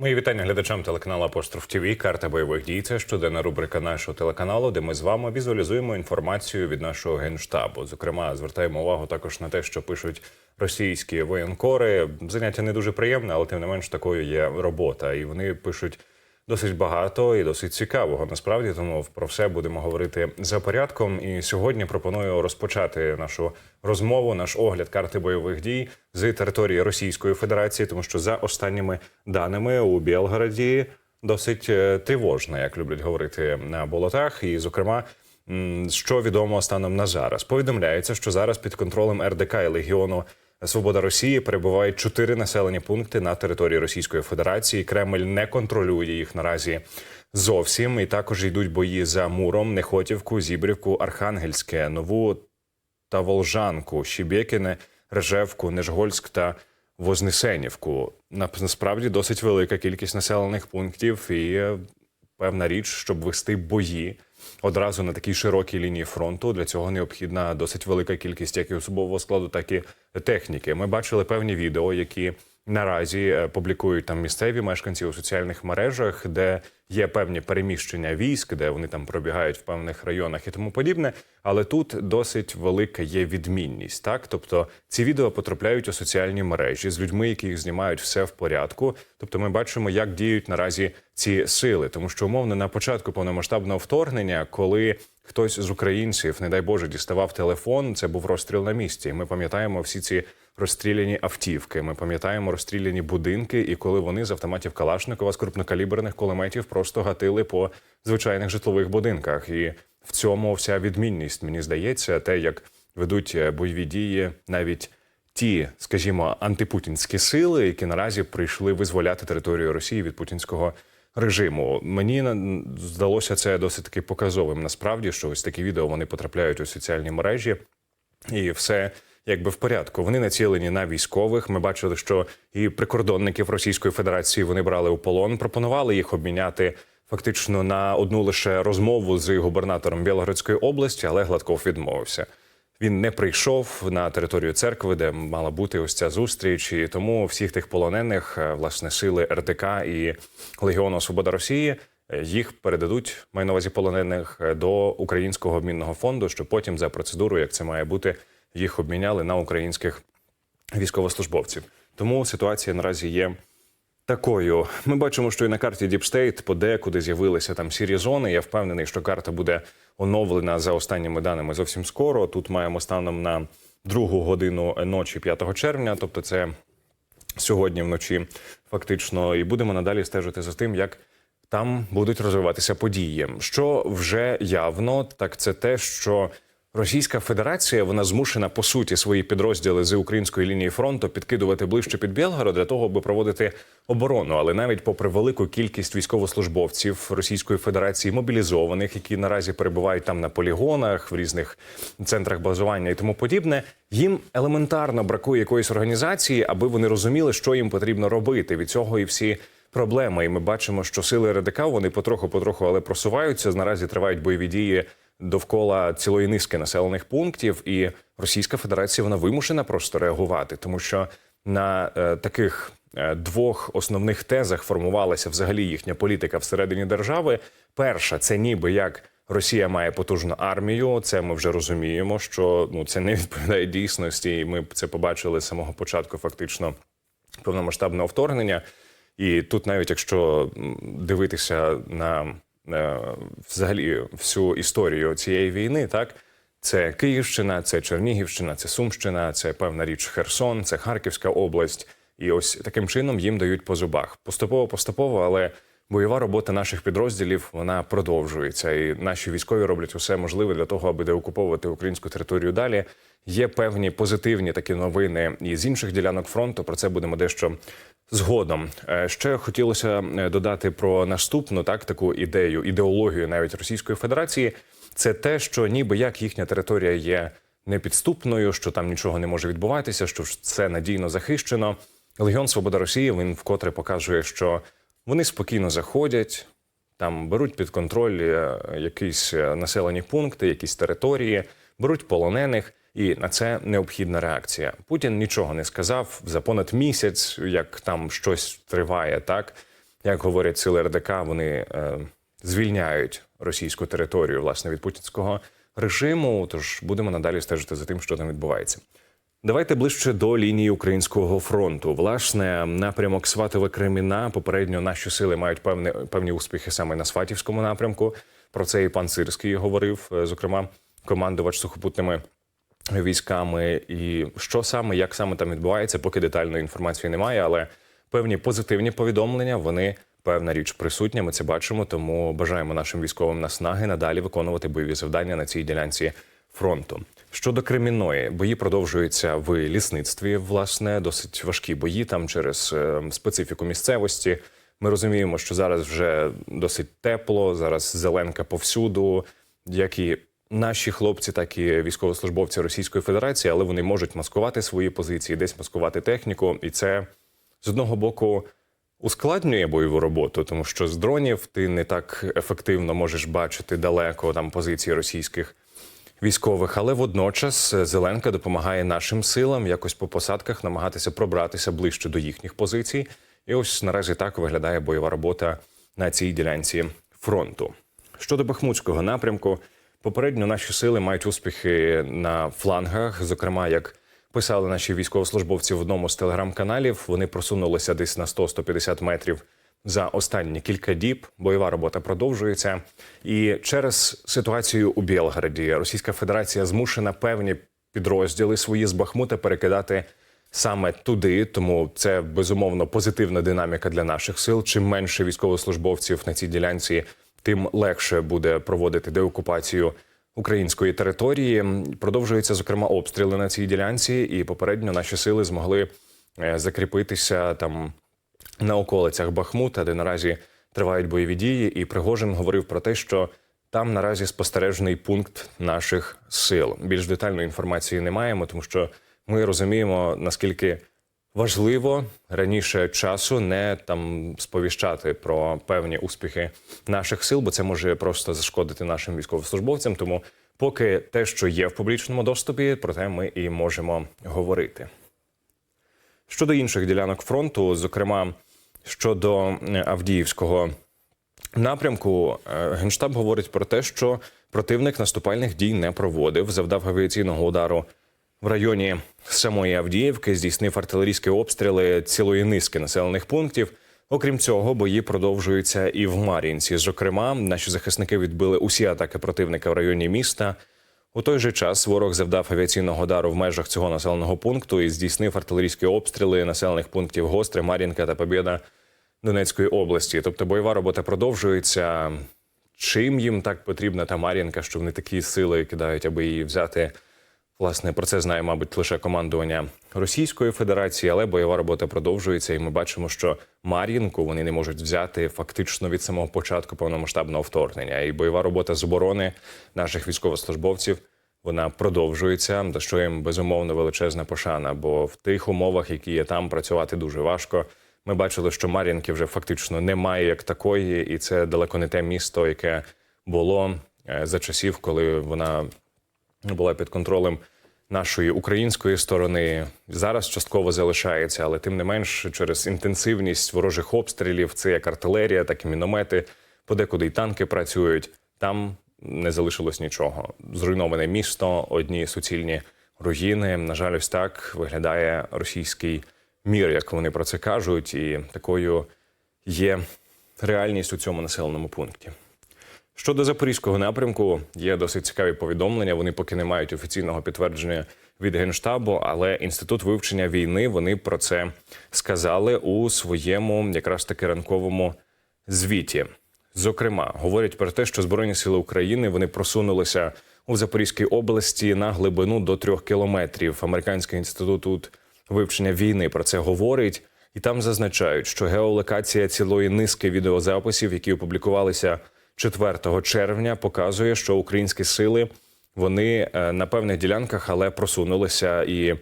Мої вітання глядачам телеканалу Апостроф ТВ. Карта бойових дій. Це щоденна рубрика нашого телеканалу, де ми з вами візуалізуємо інформацію від нашого генштабу. Зокрема, звертаємо увагу також на те, що пишуть російські воєнкори. Заняття не дуже приємне, але тим не менш такою є робота. І вони пишуть досить багато і досить цікавого. Насправді, тому про все будемо говорити за порядком. І сьогодні пропоную розпочати нашу розмову, наш огляд карти бойових дій з території Російської Федерації, тому що за останніми даними у Білгороді досить е, тривожно, як люблять говорити на болотах, і зокрема. Що відомо станом на зараз? Повідомляється, що зараз під контролем РДК і Легіону Свобода Росії перебувають чотири населені пункти на території Російської Федерації. Кремль не контролює їх наразі зовсім. І також йдуть бої за Муром, Нехотівку, Зібрівку, Архангельське, Нову та Волжанку, Щебєкине, Режевку, Нежгольськ та Вознесенівку. На- Насправді досить велика кількість населених пунктів і е, певна річ, щоб вести бої одразу на такій широкій лінії фронту. Для цього необхідна досить велика кількість як і особового складу, так і техніки. Ми бачили певні відео, які наразі е, публікують там місцеві мешканці у соціальних мережах, де є певні переміщення військ, де вони там пробігають в певних районах і тому подібне. Але тут досить велика є відмінність. Так, тобто ці відео потрапляють у соціальні мережі з людьми, які їх знімають все в порядку. Тобто, ми бачимо, як діють наразі ці сили, тому що умовно на початку повномасштабного вторгнення, коли хтось з українців, не дай Боже, діставав телефон, це був розстріл на місці. Ми пам'ятаємо всі ці розстріляні автівки. Ми пам'ятаємо розстріляні будинки, і коли вони з автоматів Калашникова з крупнокаліберних кулеметів просто гатили по звичайних житлових будинках. І в цьому вся відмінність, мені здається, те, як ведуть е, бойові дії навіть. Ті, скажімо, антипутінські сили, які наразі прийшли визволяти територію Росії від путінського режиму. Мені здалося це досить таки показовим. Насправді, що ось такі відео вони потрапляють у соціальні мережі, і все якби в порядку. Вони націлені на військових. Ми бачили, що і прикордонників Російської Федерації вони брали у полон, пропонували їх обміняти. Фактично на одну лише розмову з губернатором Білгородської області, але Гладков відмовився. Він не прийшов на територію церкви, де мала бути ось ця зустріч. І тому всіх тих полонених, е, власне, сили РТК і Легіону Свобода Росії е, їх передадуть маю на увазі полонених е, до українського обмінного фонду, щоб потім за процедурою, як це має бути, їх обміняли на українських військовослужбовців. Тому ситуація наразі є такою. Ми бачимо, що і на карті State подекуди з'явилися там сірі зони. Я впевнений, що карта буде оновлена за останніми даними зовсім скоро. Тут маємо станом на другу годину ночі 5 червня, тобто це сьогодні вночі, фактично, і будемо надалі стежити за тим, як там будуть розвиватися події. Що вже явно, так це те, що Російська Федерація вона змушена по суті свої підрозділи з української лінії фронту підкидувати ближче під Білгород для того, аби проводити оборону. Але навіть попри велику кількість військовослужбовців Російської Федерації мобілізованих, які наразі перебувають там на полігонах, в різних центрах базування і тому подібне, їм елементарно бракує якоїсь організації, аби вони розуміли, що їм потрібно робити. Від цього і всі проблеми. І ми бачимо, що сили РДК вони потроху-потроху, але просуваються. Наразі тривають бойові дії довкола цілої низки населених пунктів, і Російська Федерація вона вимушена просто реагувати, тому що на е, таких е, двох основних тезах формувалася взагалі їхня політика всередині держави. Перша це ніби як. Росія має потужну армію. Це ми вже розуміємо, що ну це не відповідає дійсності. І ми це побачили з самого початку, фактично повномасштабного вторгнення. І тут, навіть якщо дивитися на взагалі всю історію цієї війни, так це Київщина, це Чернігівщина, це Сумщина, це певна річ Херсон, це Харківська область. І ось таким чином їм дають по зубах. Поступово, поступово, але бойова робота наших підрозділів вона продовжується. І наші військові роблять усе можливе для того, аби деокуповувати українську територію далі. Є певні позитивні такі новини і з інших ділянок фронту. Про це будемо дещо згодом. Е, Ще хотілося е, додати про наступну так таку ідею, ідеологію навіть Російської Федерації. Це те, що ніби як їхня територія є непідступною, що там нічого не може відбуватися, що це надійно захищено. Легіон Свобода Росії він вкотре показує, що вони спокійно заходять, там беруть під контроль е, якісь е, населені пункти, якісь території, беруть полонених, і на це необхідна реакція. Путін нічого не сказав за понад місяць, як там щось триває, так як говорять сили РДК, вони е, звільняють російську територію власне від путінського режиму. Тож будемо надалі стежити за тим, що там відбувається. Давайте ближче до лінії українського фронту. Власне, напрямок Сватове Креміна. Попередньо наші сили мають певні, певні успіхи саме на Сватівському напрямку. Про це і пан Сирський говорив, е, зокрема, командувач сухопутними військами. І що саме, як саме там відбувається, поки детальної інформації немає, але певні позитивні повідомлення вони. Певна річ присутня, ми це бачимо, тому бажаємо нашим військовим наснаги надалі виконувати бойові завдання на цій ділянці фронту. Щодо Кремінної, бої продовжуються в лісництві. Власне, досить важкі бої там через е, специфіку місцевості. Ми розуміємо, що зараз вже досить тепло, зараз зеленка повсюду, як і наші хлопці, так і військовослужбовці Російської Федерації, але вони можуть маскувати свої позиції, десь маскувати техніку, і це з одного боку ускладнює бойову роботу, тому що з дронів ти не так ефективно можеш бачити далеко там позиції російських військових, але водночас Зеленка допомагає нашим силам якось по посадках намагатися пробратися ближче до їхніх позицій. І ось наразі так виглядає бойова робота на цій ділянці фронту. Щодо Бахмутського напрямку, попередньо наші сили мають успіхи на флангах, зокрема, як писали наші військовослужбовці в одному з телеграм-каналів, вони просунулися десь на 100-150 метрів за останні кілька діб. Бойова робота продовжується. І через ситуацію у Білграді Російська Федерація змушена певні підрозділи свої з Бахмута перекидати саме туди. Тому це безумовно позитивна динаміка для наших сил. Чим менше військовослужбовців на цій ділянці, тим легше буде проводити деокупацію української території. Продовжуються зокрема обстріли на цій ділянці, і попередньо наші сили змогли е, закріпитися там на околицях Бахмута, де наразі тривають бойові дії. І Пригожин говорив про те, що там наразі спостережений пункт наших сил. Більш детальної інформації не маємо, тому що ми розуміємо наскільки. Важливо раніше часу не там сповіщати про певні успіхи наших сил, бо це може просто зашкодити нашим військовослужбовцям. Тому поки те, що є в публічному доступі, про те ми і можемо говорити. Щодо інших ділянок фронту, зокрема щодо е, Авдіївського напрямку, е, генштаб говорить про те, що противник наступальних дій не проводив, завдав авіаційного удару в районі самої Авдіївки, здійснив артилерійські обстріли цілої низки населених пунктів. Окрім цього, бої продовжуються і в Мар'їнці. Зокрема, наші захисники відбили усі атаки противника в районі міста. У той же час ворог завдав авіаційного удару в межах цього населеного пункту і здійснив артилерійські обстріли населених пунктів Гостре, Мар'їнка та Побєда Донецької області. Тобто бойова робота продовжується. Чим їм так потрібна та Мар'їнка, що вони такі сили кидають, аби її взяти? Власне, про це знає, мабуть, лише командування Російської Федерації, але бойова робота продовжується, і ми бачимо, що Мар'їнку вони не можуть взяти фактично від самого початку повномасштабного вторгнення. І бойова робота з оборони наших військовослужбовців вона продовжується. За що їм безумовно величезна пошана. Бо в тих умовах, які є там, працювати дуже важко. Ми бачили, що Мар'їнки вже фактично немає як такої, і це далеко не те місто, яке було е, за часів, коли вона була під контролем нашої української сторони. Зараз частково залишається, але тим не менш, через інтенсивність ворожих обстрілів, це як артилерія, так і міномети, подекуди й танки працюють. Там не залишилось нічого. Зруйноване місто, одні суцільні руїни. На жаль, ось так виглядає російський мір, як вони про це кажуть, і такою є реальність у цьому населеному пункті. Щодо запорізького напрямку, є досить цікаві повідомлення. Вони поки не мають офіційного підтвердження від генштабу, але інститут вивчення війни вони про це сказали у своєму якраз таки ранковому звіті. Зокрема, говорять про те, що збройні сили України вони просунулися у Запорізькій області на глибину до трьох кілометрів. Американський інститут тут вивчення війни про це говорить, і там зазначають, що геолокація цілої низки відеозаписів, які опублікувалися 4 червня, показує, що українські сили вони е, на певних ділянках, але просунулися і.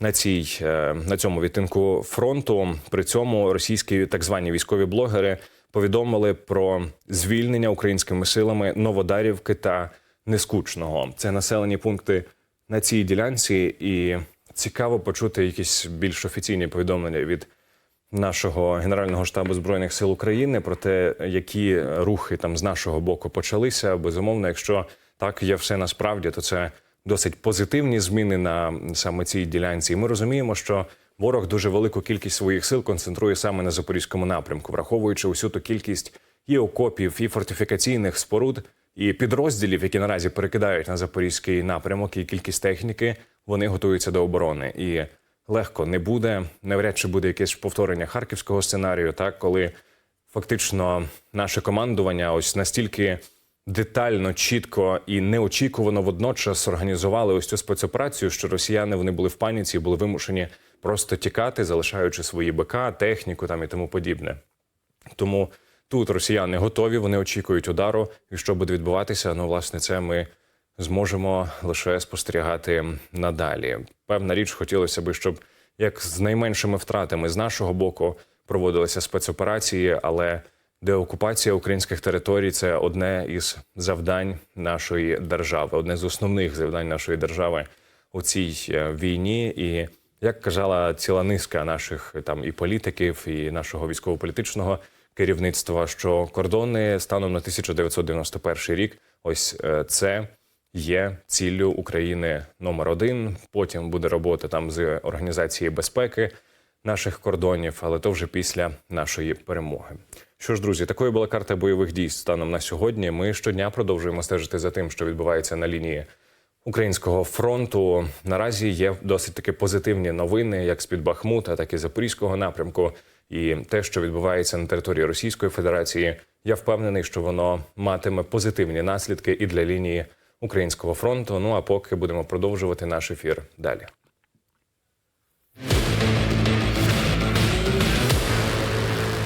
На цій е, на цьому відтинку фронту при цьому російські так звані військові блогери повідомили про звільнення українськими силами Новодарівки та Нескучного. Це населені пункти на цій ділянці, і цікаво почути якісь більш офіційні повідомлення від нашого генерального штабу збройних сил України про те, які рухи там з нашого боку почалися. Безумовно, якщо так є все насправді, то це досить позитивні зміни на саме цій ділянці. І ми розуміємо, що ворог дуже велику кількість своїх сил концентрує саме на запорізькому напрямку, враховуючи усю ту кількість і окопів, і фортифікаційних споруд, і підрозділів, які наразі перекидають на запорізький напрямок, і кількість техніки, вони готуються до оборони. І легко не буде. Навряд чи буде якесь повторення харківського сценарію, так коли фактично наше командування ось настільки детально, чітко і неочікувано водночас організували ось цю спецоперацію, що росіяни вони були в паніці і були вимушені просто тікати, залишаючи свої БК, техніку там і тому подібне. Тому тут росіяни готові, вони очікують удару. І що буде відбуватися? Ну, власне, це ми зможемо лише спостерігати надалі. Певна річ, хотілося б, щоб як з найменшими втратами з нашого боку проводилися спецоперації, але деокупація українських територій це одне із завдань нашої держави, одне з основних завдань нашої держави у цій е, війні. І як казала ціла низка наших там і політиків, і нашого військово-політичного керівництва, що кордони станом на 1991 рік, ось е, це є ціллю України номер один. Потім буде робота там з організації безпеки наших кордонів, але то вже після нашої перемоги. Що ж, друзі, такою була карта бойових дій станом на сьогодні. Ми щодня продовжуємо стежити за тим, що відбувається на лінії українського фронту. Наразі є досить таки позитивні новини, як з під Бахмута, так і Запорізького напрямку. І те, що відбувається на території Російської Федерації, я впевнений, що воно матиме позитивні наслідки і для лінії українського фронту. Ну а поки будемо продовжувати наш ефір далі.